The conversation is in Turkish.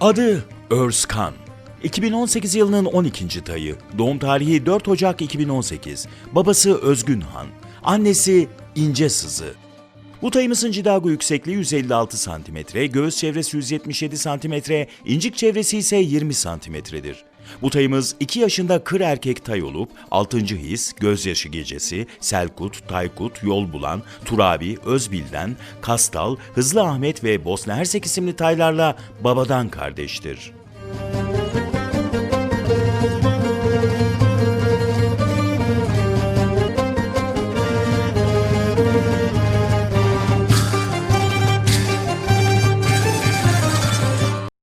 Adı Özkan. 2018 yılının 12. tayı. Doğum tarihi 4 Ocak 2018. Babası Özgün Han. Annesi İnce Sızı. Bu tayımızın cidago yüksekliği 156 cm, göğüs çevresi 177 cm, incik çevresi ise 20 cm'dir. Bu tayımız 2 yaşında kır erkek tay olup 6. his, gözyaşı gecesi, Selkut, Taykut, Yol Bulan, Turabi, Özbil'den, Kastal, Hızlı Ahmet ve Bosna Hersek isimli taylarla babadan kardeştir.